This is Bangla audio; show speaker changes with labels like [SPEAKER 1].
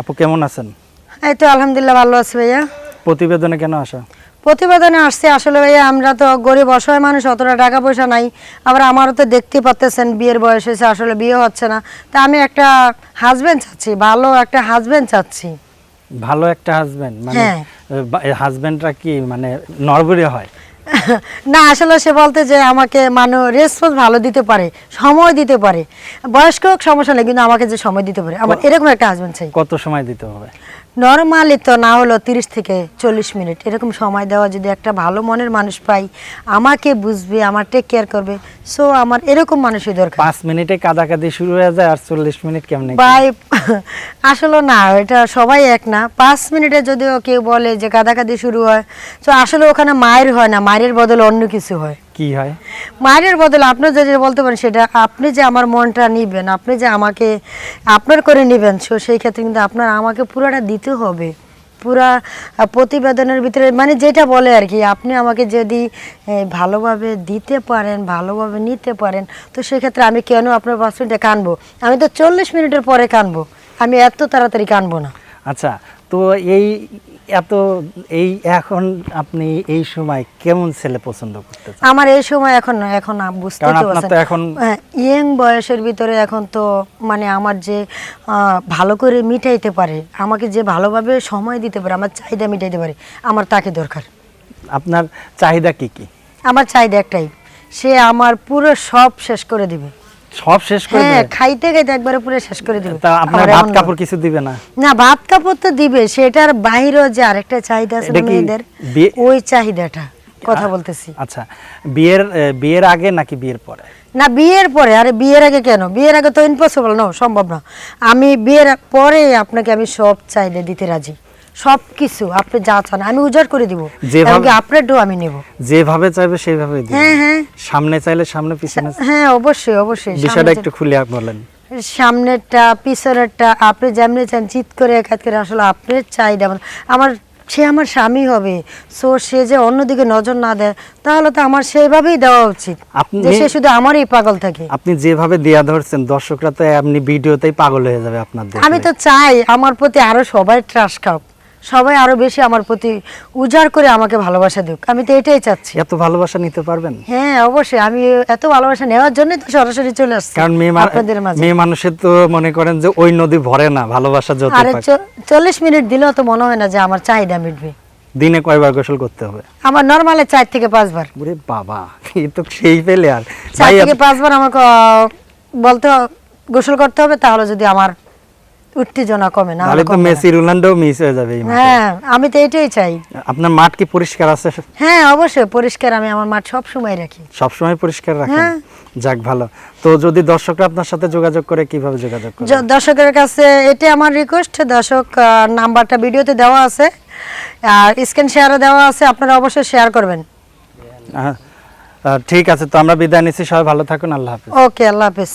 [SPEAKER 1] আপু কেমন আছেন?
[SPEAKER 2] এই তো আলহামদুলিল্লাহ ভালো আছি ভাইয়া।
[SPEAKER 1] প্রতিবেদনে কেন আসা?
[SPEAKER 2] প্রতিবেদনে আসছে আসলে ভাইয়া আমরা তো গরিব অসহায় মানুষ অতটা টাকা পয়সা নাই। আবার আমারও তো দেখতে পাচ্তেছেন বিয়ের বয়স হয়েছে আসলে বিয়ে হচ্ছে না। তা আমি একটা হাজবেন্ড চাচ্ছি ভালো একটা হাজবেন্ড চাচ্ছি।
[SPEAKER 1] ভালো একটা হাজবেন্ড মানে। হাজবেন্ডরা কি মানে নরবরে হয়?
[SPEAKER 2] না আসলে সে বলতে যে আমাকে মানুষ রেসপন্স ভালো দিতে পারে সময় দিতে পারে। বয়স্ক সমস্যা নেই কিন্তু আমাকে যে সময় দিতে পারে। আমার এরকম একটা হাজবেন্ড চাই।
[SPEAKER 1] কত সময় দিতে হবে?
[SPEAKER 2] নর্মালি তো না হলো তিরিশ থেকে চল্লিশ মিনিট। এরকম সময় দেওয়া যদি একটা ভালো মনের মানুষ পাই আমাকে বুঝবে আমার টেক কেয়ার করবে। সো আমার এরকম মানুষই দরকার।
[SPEAKER 1] পাঁচ মিনিটে কাদাকাদি শুরু হয়ে যায় আর চল্লিশ মিনিট কেমনে?
[SPEAKER 2] বাই আসলে না এটা সবাই এক না। পাঁচ মিনিটে যদিও কেউ বলে যে কাদাকাদি শুরু হয় তো আসলে ওখানে মায়ের হয় না মায়ের বদলে অন্য কিছু হয়।
[SPEAKER 1] কি হয়?
[SPEAKER 2] মায়ের বদলে আপনি যে বলতে পারেন সেটা আপনি যে আমার মনটা নিবেন আপনি যে আমাকে আপনার করে নেবেন সো সেই ক্ষেত্রে কিন্তু আপনার আমাকে পুরোটা দিতে হবে। পুরা প্রতিবেদনের ভিতরে মানে যেটা বলে আর কি আপনি আমাকে যদি ভালোভাবে দিতে পারেন ভালোভাবে নিতে পারেন তো সেক্ষেত্রে আমি কেন আপনার পাঁচ মিনিটে কানবো? আমি তো চল্লিশ মিনিটের পরে কানবো। আমি এত তাড়াতাড়ি কানবো না।
[SPEAKER 1] আচ্ছা তো এই এত এই এখন আপনি এই সময় কেমন ছেলে পছন্দ করতেছেন?
[SPEAKER 2] আমার এই সময় এখন এখন বুঝতে তো
[SPEAKER 1] এখন-
[SPEAKER 2] হ্যাঁ, ইয়ং বয়সের ভিতরে এখন তো মানে আমার যে ভালো করে মিটাইতে পারে আমাকে যে ভালোভাবে সময় দিতে পারে আমার চাহিদা মিটাইতে পারে আমার তাকে দরকার।
[SPEAKER 1] আপনার চাহিদা কি কি?
[SPEAKER 2] আমার চাহিদা একটাই সে আমার পুরো সব শেষ করে দিবে।
[SPEAKER 1] সব শেষ করে
[SPEAKER 2] হ্যাঁ খাইতে খাইতে একবারে পুরো শেষ করে দিবে।
[SPEAKER 1] তা আপনার ভাত কাপড় কিছু দিবে না?
[SPEAKER 2] না ভাত কাপড় তো দিবে সেটার বাইরেও যে আরেকটা চাহিদা আছে মেয়েদের ওই চাহিদাটা কথা বলতেছি।
[SPEAKER 1] আচ্ছা বিয়ের বিয়ের আগে নাকি বিয়ের পরে?
[SPEAKER 2] না বিয়ের পরে আরে বিয়ের আগে কেন? বিয়ের আগে তো ইম্পসিবল না সম্ভব না। আমি বিয়ের পরে আপনাকে আমি সব চাইলে দিতে রাজি। সব কিছু আপনি যা চান আমি উজাড় করে দিব।
[SPEAKER 1] যেভাবে-
[SPEAKER 2] আপনার ডো আমি নেব।
[SPEAKER 1] যেভাবে চাইবে সেইভাবে দিবে
[SPEAKER 2] হ্যাঁ হ্যাঁ।
[SPEAKER 1] সামনে চাইলে সামনে পিছনে
[SPEAKER 2] হ্যাঁ অবশ্যই অবশ্যই।
[SPEAKER 1] বিষয়টা একটু খুলে আপনি
[SPEAKER 2] বলেন। সামনেরটা পিছনেরটা আপনি যেমনি চান চিত করে একাত করে আসলে চাহিদা মতো- আমার সে আমার স্বামী হবে। সো সে যে অন্যদিকে নজর না দেয় তাহলে তো আমার সেইভাবেই দেওয়া উচিত।
[SPEAKER 1] আপনি-
[SPEAKER 2] যে সে শুধু আমারই পাগল থাকে।
[SPEAKER 1] আপনি যেভাবে দেয়া ধরছেন দর্শকরা তো এমনি ভিডিওতেই পাগল হয়ে যাবে আপনার
[SPEAKER 2] আমি তো চাই আমার প্রতি আরও সবাই ট্রাস্ট খাও সবাই আরও বেশি আমার প্রতি উজাড় করে আমাকে ভালোবাসা দিক। আমি তো এটাই চাচ্ছি।
[SPEAKER 1] এত ভালোবাসা নিতে পারবেন?
[SPEAKER 2] হ্যাঁ অবশ্যই। আমি এত ভালোবাসা নেওয়ার জন্যই তো সরাসরি চলে আসছি
[SPEAKER 1] কারণ মেয়ে
[SPEAKER 2] আপনাদের মাঝে।
[SPEAKER 1] মেয়ে মানুষের তো মনে করেন যে ওই নদী ভরে না ভালোবাসা যত
[SPEAKER 2] আরে
[SPEAKER 1] পাক।
[SPEAKER 2] চ- চল্লিশ মিনিট দিলেও তো মনে হয় না যে আমার চাহিদা মিটবে।
[SPEAKER 1] দিনে কয়বার গোসল করতে হবে?
[SPEAKER 2] আমার নর্মালে চার থেকে পাঁচবার।
[SPEAKER 1] ওরে বাবা এই তো সেই পেলে আর
[SPEAKER 2] চার
[SPEAKER 1] ভাই
[SPEAKER 2] থেকে পাঁচবার আমাকে বলতে গোসল করতে হবে তাহলে যদি আমার উত্তেজনা কমে না
[SPEAKER 1] তাহলে তো মেসি রোনাল্ডো মিস হয়ে যাবে এই।
[SPEAKER 2] হ্যাঁ আমি তো এটাই চাই।
[SPEAKER 1] আপনার মাঠ কি পরিষ্কার আছে?
[SPEAKER 2] হ্যাঁ অবশ্যই পরিষ্কার আমি আমার মাঠ সব সময় রাখি।
[SPEAKER 1] সবসময় পরিষ্কার রাখেন?
[SPEAKER 2] হ্যাঁ।
[SPEAKER 1] যাক ভালো। তো যদি দর্শকরা আপনার সাথে যোগাযোগ করে কীভাবে যোগাযোগ করে?
[SPEAKER 2] য- দর্শকের কাছে এটা আমার রিকোয়েস্ট দর্শক নাম্বারটা ভিডিওতে দেওয়া আছে। আর স্ক্রিন শেয়ারও দেওয়া আছে আপনারা অবশ্যই শেয়ার করবেন।
[SPEAKER 1] ঠিক আছে তো আমরা বিদায় নিচ্ছি। সবাই ভালো থাকুন আল্লাহ হাফিজ।
[SPEAKER 2] ওকে আল্লাহ হাফিজ।